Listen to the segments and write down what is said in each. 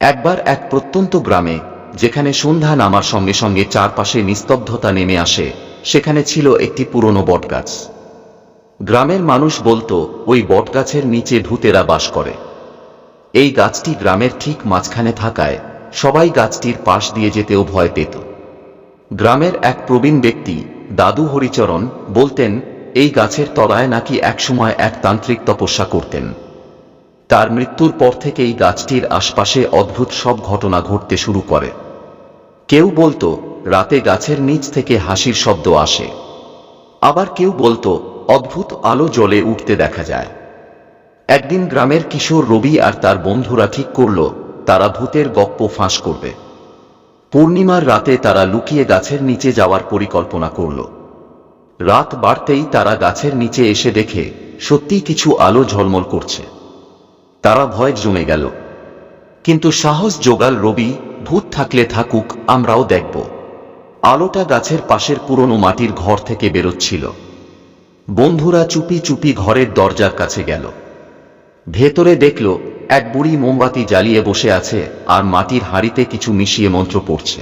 একবার এক প্রত্যন্ত গ্রামে, যেখানে সন্ধ্যা নামার সঙ্গে সঙ্গে চারপাশে নিস্তব্ধতা নেমে আসে, সেখানে ছিল একটি পুরনো বটগাছ। গ্রামের মানুষ বলতো, ওই বটগাছের নিচে ভূতেরা বাস করে। এই গাছটি গ্রামের ঠিক মাঝখানে থাকায়, সবাই গাছটির পাশ দিয়ে যেতেও ভয় পেত। গ্রামের এক প্রবীণ ব্যক্তি, দাদু হরিচরণ, বলতেন, এই গাছের তলায় নাকি একসময় এক তান্ত্রিক তপস্যা করতেন। তার মৃত্যুর পর থেকেই গাছটির আশপাশে অদ্ভুত সব ঘটনা ঘটতে শুরু করে। কেউ বলতো, রাতে গাছের নিচ থেকে হাসির শব্দ আসে। আবার কেউ বলতো, অদ্ভুত আলো জলে উঠতে দেখা যায়। একদিন গ্রামের কিশোর রবি আর তার বন্ধুরা ঠিক করল, তারা ভূতের গপ্প ফাঁস করবে। পূর্ণিমার রাতে তারা লুকিয়ে গাছের নিচে যাওয়ার পরিকল্পনা করল। রাত বাড়তেই তারা গাছের নিচে এসে দেখে সত্যি কিছু আলো ঝলমল করছে। তারা ভয় জমে গেল। কিন্তু সাহস জোগাল রবি, ভূত থাকলে থাকুক, আমরাও দেখব। আলোটা গাছের পাশের পুরনো মাটির ঘর থেকে বেরোচ্ছিল। বন্ধুরা চুপি চুপি ঘরের দরজার কাছে গেল। ভেতরে দেখল, এক বুড়ি মোমবাতি জ্বালিয়ে বসে আছে আর মাটির হাড়িতে কিছু মিশিয়ে মন্ত্র পড়ছে।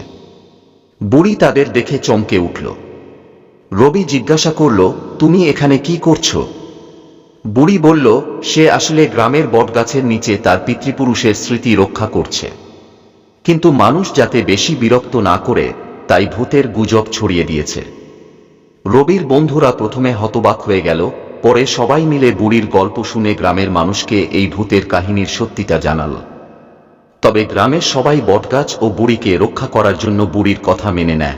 বুড়ি তাদের দেখে চমকে উঠল। রবি জিজ্ঞাসা করল, তুমি এখানে কি করছ? বুড়ি বলল, সে আসলে গ্রামের বটগাছের নিচে তার পিতৃপুরুষের স্মৃতি রক্ষা করছে। কিন্তু মানুষ যাতে বেশি বিরক্ত না করে, তাই ভূতের গুজব ছড়িয়ে দিয়েছে। রবির বন্ধুরা প্রথমে হতবাক হয়ে গেল, পরে সবাই মিলে বুড়ির গল্প শুনে গ্রামের মানুষকে এই ভূতের কাহিনীর সত্যিটা জানাল। তবে গ্রামের সবাই বটগাছ ও বুড়িকে রক্ষা করার জন্য বুড়ির কথা মেনে নেয়।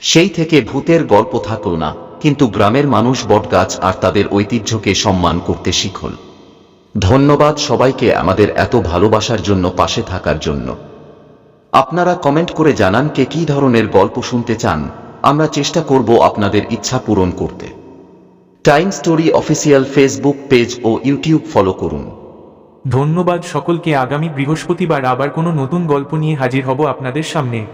সেই থেকে ভূতের গল্প থাকল না। কিন্তু গ্রামের মানুষ বটগাছ আর তাদের ঐতিহ্যকে সম্মান করতে শিখল। ধন্যবাদ সবাইকে আমাদের এত ভালোবাসার জন্য পাশে থাকার জন্য। আপনারা কমেন্ট করে জানান কে কী ধরনের গল্প শুনতে চান। আমরা চেষ্টা করব আপনাদের ইচ্ছা পূরণ করতে। Time story official Facebook page ও ইউটিউব ফলো করুন। ধন্যবাদ সকলকে। আগামী বৃহস্পতিবার আবার কোনো নতুন গল্প নিয়ে হাজির হব আপনাদের সামনে।